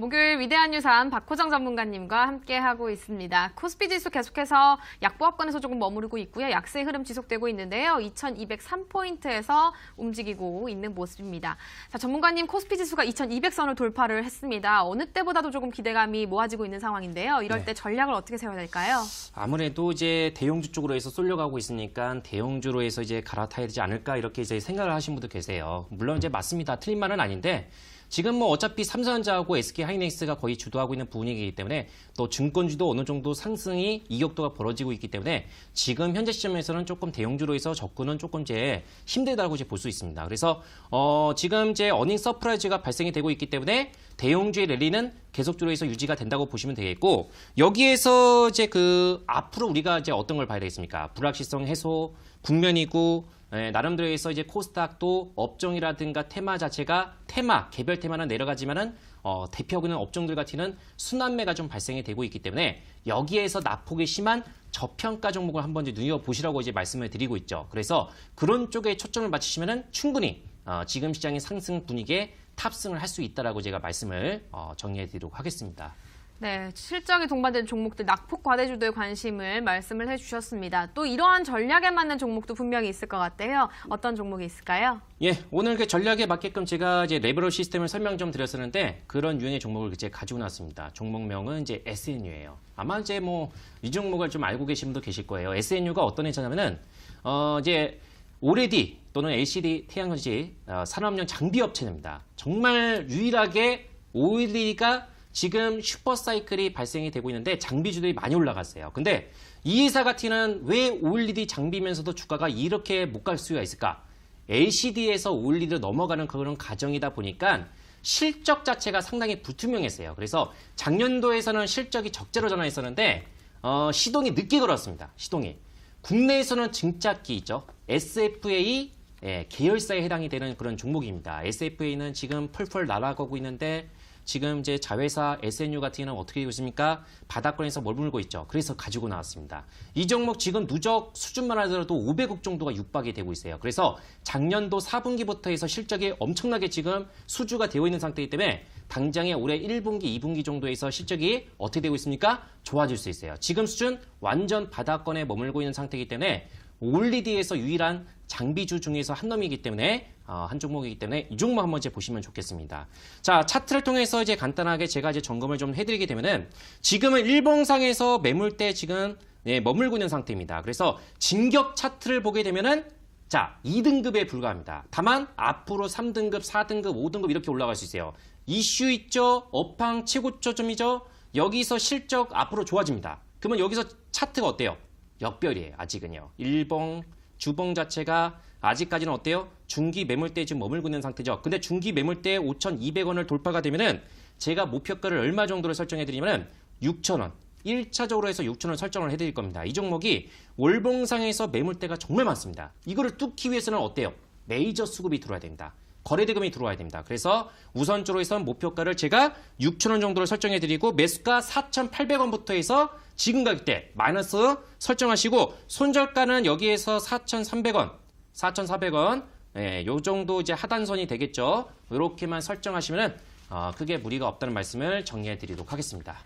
목요일 위대한 유산 박호정 전문가님과 함께하고 있습니다. 코스피 지수 계속해서 약보합권에서 조금 머무르고 있고요. 약세 흐름 지속되고 있는데요. 2203포인트에서 움직이고 있는 모습입니다. 자, 전문가님 코스피 지수가 2200선을 돌파를 했습니다. 어느 때보다도 조금 기대감이 모아지고 있는 상황인데요. 이럴 네. 때 전략을 어떻게 세워야 될까요? 아무래도 이제 대형주 쪽으로 해서 쏠려가고 있으니까 대형주로 해서 이제 갈아타야 되지 않을까 이렇게 이제 생각을 하신 분도 계세요. 물론 이제 맞습니다. 틀린 말은 아닌데 지금 뭐 어차피 삼성전자하고 SK 하이닉스가 거의 주도하고 있는 분위기이기 때문에 또 증권주도 어느 정도 상승이 이격도가 벌어지고 있기 때문에 지금 현재 시점에서는 조금 대형주로 해서 접근은 조금 이제 힘들다고 이제 볼 수 있습니다. 그래서 어 지금 이제 어닝 서프라이즈가 발생이 되고 있기 때문에 대형주의 랠리는 계속적으로 해서 유지가 된다고 보시면 되겠고 여기에서 이제 그 앞으로 우리가 이제 어떤 걸 봐야 되겠습니까? 불확실성 해소 국면이고 예, 나름대로 해서 이제 코스닥도 업종이라든가 테마 자체가 테마 개별 테마는 내려가지만은 어, 대표하고 있는 업종들 같은 순환매가 좀 발생이 되고 있기 때문에 여기에서 낙폭이 심한 저평가 종목을 한번 이제 눈여 보시라고 이제 말씀을 드리고 있죠. 그래서 그런 쪽에 초점을 맞추시면은 충분히 어, 지금 시장의 상승 분위기에 탑승을 할 수 있다라고 제가 말씀을 어, 정리해 드리도록 하겠습니다. 네, 실적이 동반된 종목들 낙폭 과대주도에 관심을 말씀을 해주셨습니다. 또 이러한 전략에 맞는 종목도 분명히 있을 것 같아요. 어떤 종목이 있을까요? 예, 오늘 그 전략에 맞게끔 제가 이제 레버럴 시스템을 설명 좀 드렸었는데 그런 유형의 종목을 이제 가지고 나왔습니다. 종목명은 이제 SNU예요. 아마 이제 뭐 이 종목을 좀 알고 계신 분도 계실 거예요. SNU가 어떤 회사냐면은 어 이제 오레디 또는 LCD 태양전지 어, 산업용 장비 업체입니다. 정말 유일하게 OLED가 지금 슈퍼사이클이 발생이 되고 있는데 장비주들이 많이 올라갔어요. 근데 이 회사 같은 왜 OLED 장비면서도 주가가 이렇게 못 갈 수가 있을까? LCD에서 OLED로 넘어가는 그런 과정이다 보니까 실적 자체가 상당히 불투명했어요. 그래서 작년도에서는 실적이 적자로 전환했었는데 어, 시동이 늦게 걸었습니다. 시동이. 국내에서는 증착기 있죠. SFA 예, 계열사에 해당이 되는 그런 종목입니다. SFA는 지금 펄펄 날아가고 있는데 지금 이제 자회사 SNU 같은 경우는 어떻게 되고 있습니까? 바닥권에서 머물고 있죠. 그래서 가지고 나왔습니다. 이 종목 지금 누적 수준만 하더라도 500억 정도가 육박이 되고 있어요. 그래서 작년도 4분기부터 해서 실적이 엄청나게 지금 수주가 되어 있는 상태이기 때문에 당장에 올해 1분기, 2분기 정도에서 실적이 어떻게 되고 있습니까? 좋아질 수 있어요. 지금 수준 완전 바닥권에 머물고 있는 상태이기 때문에 올리디에서 유일한 장비주 중에서 한 놈이기 때문에 어, 한 종목이기 때문에 이 종목 한번 이제 보시면 좋겠습니다. 자 차트를 통해서 이제 간단하게 제가 이제 점검을 좀 해드리게 되면은 지금은 일봉상에서 매물대 지금 예, 머물고 있는 상태입니다. 그래서 진격 차트를 보게 되면은 자 2등급에 불과합니다. 다만 앞으로 3등급, 4등급, 5등급 이렇게 올라갈 수 있어요. 이슈 있죠, 업황 최고점이죠. 여기서 실적 앞으로 좋아집니다. 그러면 여기서 차트가 어때요? 역별이에요. 아직은요. 일봉, 주봉 자체가 아직까지는 어때요? 중기 매물대 지금 머물고 있는 상태죠. 근데 중기 매물대 5,200원을 돌파가 되면은 제가 목표가를 얼마 정도로 설정해 드리면은 6,000원. 1차적으로 해서 6,000원 설정을 해 드릴 겁니다. 이 종목이 월봉상에서 매물대가 정말 많습니다. 이거를 뚫기 위해서는 어때요? 메이저 수급이 들어와야 됩니다. 거래대금이 들어와야 됩니다. 그래서 우선적으로 해서 목표가를 제가 6,000원 정도로 설정해 드리고 매수가 4,800원부터 해서 지금 가격 대 마이너스 설정하시고 손절가는 여기에서 4,300원, 4,400원, 예, 요 정도 이제 하단선이 되겠죠. 이렇게만 설정하시면은 어, 크게 무리가 없다는 말씀을 정리해 드리도록 하겠습니다.